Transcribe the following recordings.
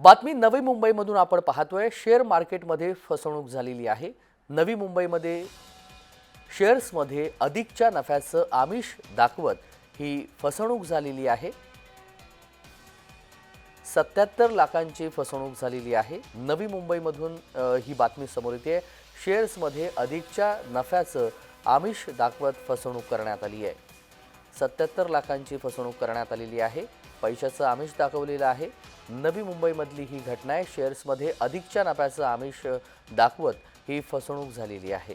बातमी नवी मुंबईमधून आपण पाहतोय. शेअर मार्केटमध्ये फसवणूक झालेली आहे. नवी मुंबईमध्ये शेअर्समध्ये अधिकच्या नफ्याचं आमिष दाखवत ही फसवणूक झालेली आहे. सत्याहत्तर लाखांची फसवणूक झालेली आहे. नवी मुंबईमधून ही बातमी समोर येते. शेअर्समध्ये अधिकच्या नफ्याचं आमिष दाखवत फसवणूक करण्यात आली आहे. सत्याहत्तर लाखांची फसवणूक करण्यात आलेली आहे. पैशाचं आमिष दाखवलेलं आहे. नवी मुंबईमधली ही घटना आहे. शेअर्समध्ये अधिकच्या नफ्याचं आमिष दाखवत ही फसवणूक झालेली आहे.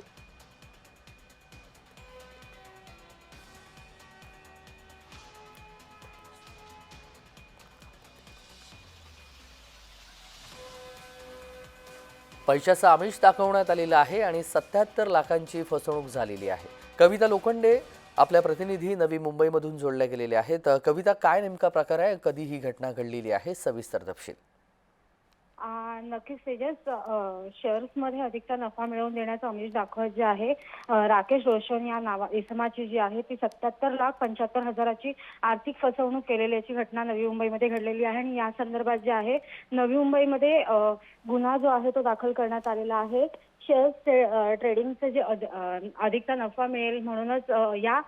पैशाचं आमिष दाखवण्यात आलेलं आहे आणि सत्याहत्तर लाखांची फसवणूक झालेली आहे. कविता लोखंडे आपल्या प्रतिनिधी नवी मुंबईमधून जोडल्या गेलेल्या आहेत. कविता काय नेमका प्रकार आहे? कधी ही घटना घडलेली आहे? सविस्तर तपशील. नक्कीच तेजस. शेअर्समध्ये अधिकचा नफा मिळवून देण्याचं अमिष दाखवत जे आहे राकेश रोशन या नावा इसमाची जी आहे ती सत्याहत्तर लाख पंच्याहत्तर हजाराची आर्थिक फसवणूक केलेल्याची घटना नवी मुंबईमध्ये घडलेली आहे. आणि या संदर्भात जे आहे नवी मुंबईमध्ये गुन्हा जो आहे तो दाखल करण्यात आलेला आहे. शेअर्स ट्रेडिंगचे uh, जे अधिकता अधिकचा नफा मिळेल म्हणूनच या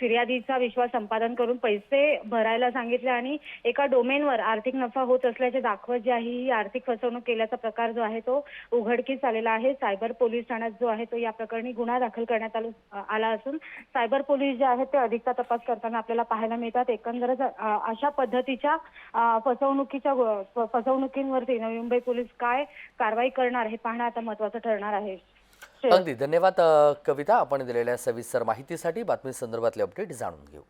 फिर्यादीचा विश्वास संपादन करून पैसे भरायला सांगितले आणि एका डोमेनवर आर्थिक नफा होत असल्याचे दाखवत जे आहे ही आर्थिक फसवणूक केल्याचा प्रकार जो आहे तो उघडकीस आलेला आहे. सायबर पोलीस ठाण्यात जो आहे तो या प्रकरणी गुन्हा दाखल करण्यात आलो- आला असून सायबर पोलीस जे आहेत ते अधिकचा तपास करताना आपल्याला पाहायला मिळतात. एकंदरच अशा पद्धतीच्या फसवणुकीच्या फसवणुकींवरती नवी मुंबई पोलीस काय कारवाई करणार हे पाहणं आता महत्वाचं ठरणार आहे. अगदी. धन्यवाद कविता. आपण दिलेल्या सविस्तर माहितीसाठी बातमी संदर्भातले अपडेट जाणून घेऊ.